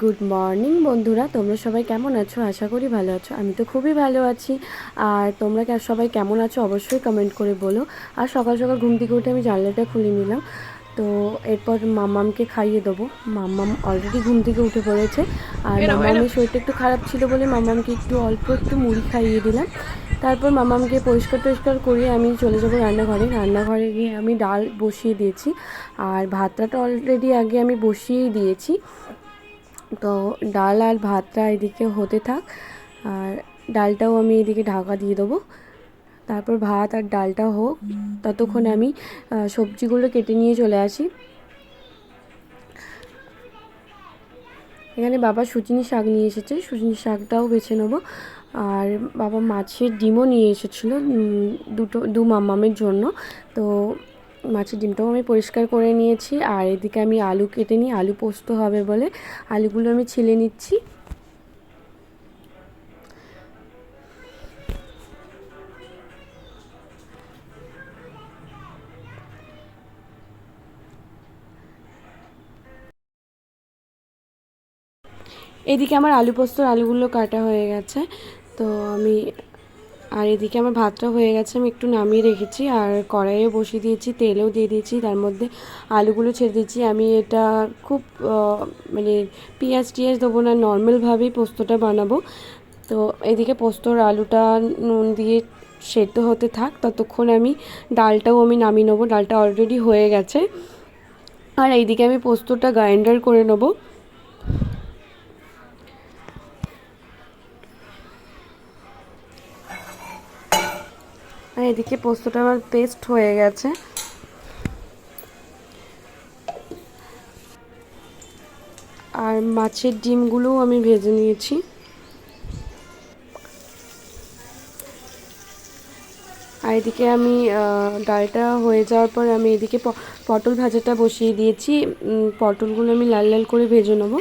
Good morning বন্ধুরা। তোমরা সবাই কেমন আছো? আশা করি ভালো আছো। আমি তো খুবই ভালো আছি। আর তোমরা সবাই কেমন আছো অবশ্যই কমেন্ট করে বলো। আর সকাল সকাল ঘুম থেকে উঠে আমি জানলাটা খুলে নিলাম। তো এরপর মামামকে খাইয়ে দেবো। মাম্মাম অলরেডি ঘুম থেকে উঠে পড়েছে। আর মাম্মামের শরীরটা একটু খারাপ ছিল বলে মামামকে একটু অল্প একটু মুড়ি খাইয়ে দিলাম। তারপর মামামকে পরিষ্কার টরিষ্কার করিয়ে আমি চলে যাব রান্নাঘরে। রান্নাঘরে গিয়ে আমি ডাল বসিয়ে দিয়েছি। আর ভাতটা অলরেডি আগে আমি বসিয়েই দিয়েছি। তো ডাল আর ভাতটা এদিকে হতে থাক। আর ডালটাও আমি এদিকে ঢাকা দিয়ে দেবো। তারপর ভাত আর ডালটা হোক, ততক্ষণ আমি সবজিগুলো কেটে নিয়ে চলে আসি। এখানে বাবা সুচিনি শাক নিয়ে এসেছে সুচিনি শাকটাও বেছে নেব। আর বাবা মাছের ডিমও নিয়ে এসেছিল দুটো, দু মাম্মামের জন্য। তো মাছের ডিমটাও আমি পরিষ্কার করে নিয়েছি আর এদিকে আমি আলু কেটে নিই, আলু পোস্ত হবে বলে। আলুগুলো আমি ছিলে নিচ্ছি। এদিকে আমার আলু পোস্তর আলুগুলো কাটা হয়ে গেছে, তো আমি আর এদিকে আমার ভাতটা হয়ে গেছে, আমি একটু নামিয়ে রেখেছি আর কড়াইয়ে বসিয়ে দিয়েছি, তেলেও দিয়ে দিয়েছি, তার মধ্যে আলুগুলো ছেড়ে দিয়েছি। আমি এটা খুব মানে পেঁয়াজ টিয়াজ দেবো না নর্মালভাবেই পোস্তটা বানাবো। তো এদিকে পোস্তর আলুটা নুন দিয়ে সেদ্ধ হতে থাক, ততক্ষণ আমি ডালটাও আমি নামিয়ে নেব, ডালটা অলরেডি হয়ে গেছে। আর এইদিকে আমি পোস্তটা গ্রাইন্ডার করে নেব। আর এদিকে পোস্তটা আমার পেস্ট হয়ে গেছে। আর মাছের ডিমগুলোও আমি ভেজে নিয়েছি। আর এদিকে আমি ডালটা হয়ে যাওয়ার পর আমি এদিকে পটল ভাজাটা বসিয়ে দিয়েছি। পটলগুলো আমি লাল লাল করে ভেজে নেব।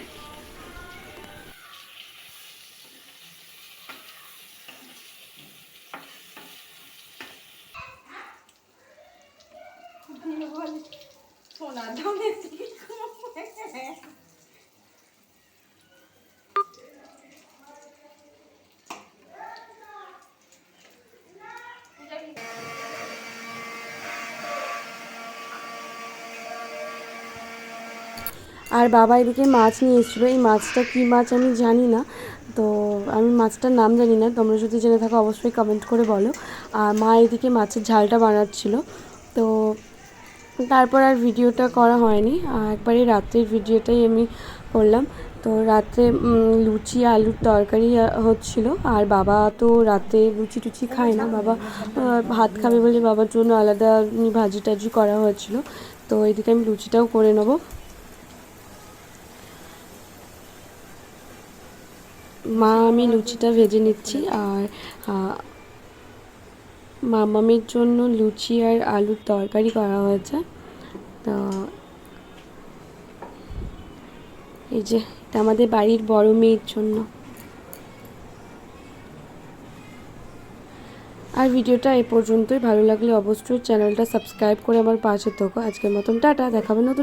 আর বাবা এদিকে মাছ নিয়ে এসেছিল। এই মাছটা কী মাছ আমি জানি না, তো আমি মাছটার নাম জানি না। তোমরা যদি জেনে থাকো, অবশ্যই কমেন্ট করে বলো। আর মা এদিকে মাছের ঝালটা বানাচ্ছিল। তো তারপর আর ভিডিওটা করা হয়নি। আর একবারে রাত্রের ভিডিওটাই আমি করলাম। তো রাত্রে লুচি, আলুর তরকারি হচ্ছিল। আর বাবা তো রাতে লুচি টুচি খায় না। বাবা ভাত খাবে বলে বাবার জন্য আলাদা ভাজি টাজি করা হয়েছিল তো এদিকে আমি লুচিটাও করে নেব। মা, আমি লুচিটা ভেজে নিচ্ছি। আর মামামের জন্য লুচি আর আলুর তরকারি করা হয়েছে। তো এই যে, এটা আমাদের বাড়ির বড় মেয়ের জন্য। আর ভিডিওটা এ পর্যন্তই। ভালো লাগলে অবশ্যই চ্যানেলটা সাবস্ক্রাইব করে আমার পাশে থাকো। আজকের মতন টাটা, দেখাবে নতুন